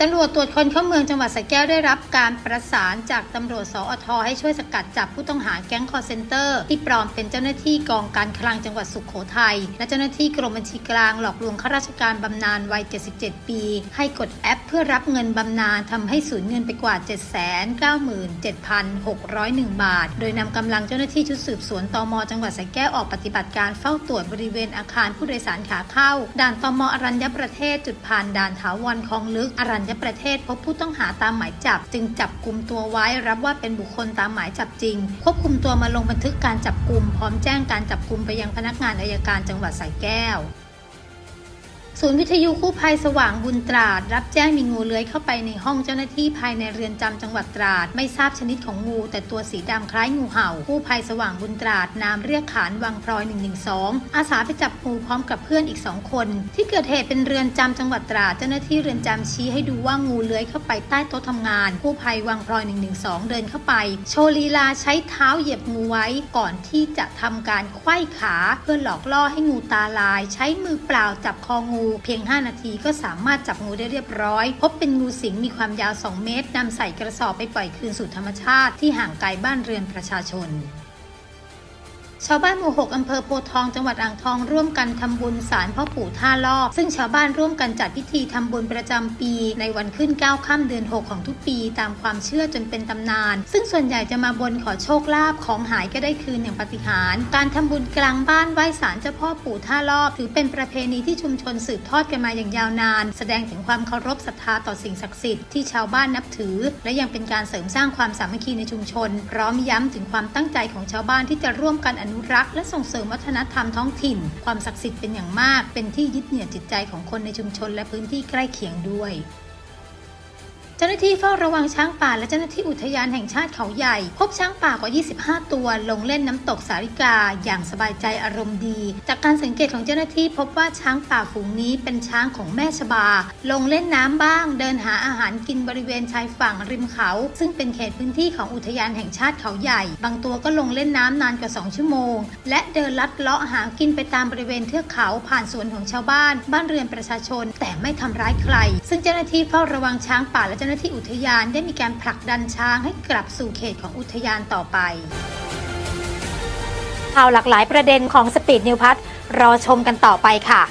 ตำรวจตรวจคนเข้าเมืองจังหวัดสระแก้วได้รับการประสานจากตำรวจสอทให้ช่วยสกัดจับผู้ต้องหาแก๊งคอร์เซนเตอร์ ที่ปลอมเป็นเจ้าหน้าที่กองการคลังจังหวัดสุขโขทัยและเจ้าหน้าที่กรมบัญชีกลางหลอกลวงข้าราชการบำนาญวัย 77 ปี ให้กดแอปเพื่อรับเงินบำนาญทำให้สูญเงินไปกว่า 797,601 บาท โดยนำกำลังเจ้าหน้าที่ชุดสืบสวนตมจังหวัดสระแก้วออกปฏิบัติการเฝ้าตรวจบริเวณอาคารผู้โดยสารขาเข้า ด่านตมอรัญญประเทศจุดผ่านด่านถาวรคลองลึกอรัญญประเทศพบผู้ต้องหาตามหมายจับ จึงจับกลุ่มตัวไว้รับว่าเป็นบุคคลตามหมายจับจริง ควบคุมตัวมาลงบันทึกการจับกลุ่มพร้อมแจ้งการจับกลุ่มไปยังพนักงานอายการจังหวัดสระแก้ว ศูนย์วิทยุกู้ภัยสว่างบุญตราด รับแจ้งมีงูเลื้อยเข้าไปในห้องเจ้าหน้าที่ภายในเรือนจำจังหวัดตราด ไม่ทราบชนิดของงู แต่ตัวสีดำคล้ายงูเห่ากู้ภัยสว่างบุญตราดนามเรียกขานวังพลอย 112 อาสาไปจับงูพร้อมกับเพื่อนอีกสองคน ที่เกิดเหตุเป็นเรือนจำจังหวัดตราดเจ้าหน้าที่เรือนจำชี้ให้ดูว่างูเลื้อยเข้าไปใต้โต๊ะทำงานกู้ภัยวังพลอย 112 เดินเข้าไป โชลีลาใช้เท้าเหยียบงูไว้ก่อนที่จะทำการไขว้ขาเพื่อหลอกล่อให้งูตาลาย ใช้มือเปล่าจับคองูเพียง 5 นาทีก็สามารถจับงูได้เรียบร้อย พบเป็นงูสิงมีความยาว 2 เมตรนำใส่กระสอบไปปล่อยคืนสู่ธรรมชาติที่ห่างไกลบ้านเรือนประชาชน ชาวบ้านหมู่6อำเภอโพทองจังหวัดอ่างทองร่วมกันทำบุญสารพ่อปู่ท่าลอก ซึ่งชาวบ้านร่วมกันจัดพิธีทำบุญประจำปี ในวันขึ้น9ค่ำเดือน 6 ของทุกปี ตามความเชื่อจนเป็นตำนาน ซึ่งส่วนใหญ่จะมาบนขอโชคลาภของหายก็ได้คืนอย่างปฏิหารการทำบุญกลางบ้านไหว้ศาลเจ้าพ่อปู่ท่าลอกถือเป็นประเพณีที่ชุมชนสืบทอดกันมาอย่างยาวนาน แสดงถึงความเคารพศรัทธาต่อสิ่งศักดิ์สิทธิ์ที่ชาวบ้านนับถือ และยังเป็นการเสริมสร้างความสามัคคีในชุมชน พร้อมย้ำถึงความตั้งใจของชาวบ้านที่จะร่วมกันอนุรักษ์และส่งเสริมวัฒนธรรมท้องถิ่น ความศักดิ์สิทธิ์เป็นอย่างมาก เป็นที่ยึดเหนี่ยวจิตใจของคนในชุมชนและพื้นที่ใกล้เคียงด้วย เจ้าหน้าที่เฝ้าระวังช้างป่าและเจ้าหน้าที่อุทยานแห่งชาติเขาใหญ่ พบช้างป่ากว่า 25 ตัวลงเล่นน้ำตกสาริกา อย่างสบายใจอารมณ์ดี จากการสังเกตของเจ้าหน้าที่พบว่าช้างป่าฝูงนี้เป็นช้างของแม่ชบา ลงเล่นน้ำบ้าง เดินหาอาหารกินบริเวณชายฝั่งริมเขา ซึ่งเป็นเขตพื้นที่ของอุทยานแห่งชาติเขาใหญ่ บางตัวก็ลงเล่นน้ำนานกว่า 2 ชั่วโมง และเดินลัดเลาะหากินไปตามบริเวณเทือกเขาผ่านสวนของชาวบ้าน บ้านเรือนประชาชน แต่ไม่ทำร้ายใคร ซึ่งเจ้าหน้าที่เฝ้าระวังช้างป่าและาหน้าที่อุทยานได้มีการผลักดันช้างให้กลับสู่เขตของอุทยานต่อไปข่าวหลากหลายประเด็นของสปีดนิวพัทรอชมกันต่อไปค่ะ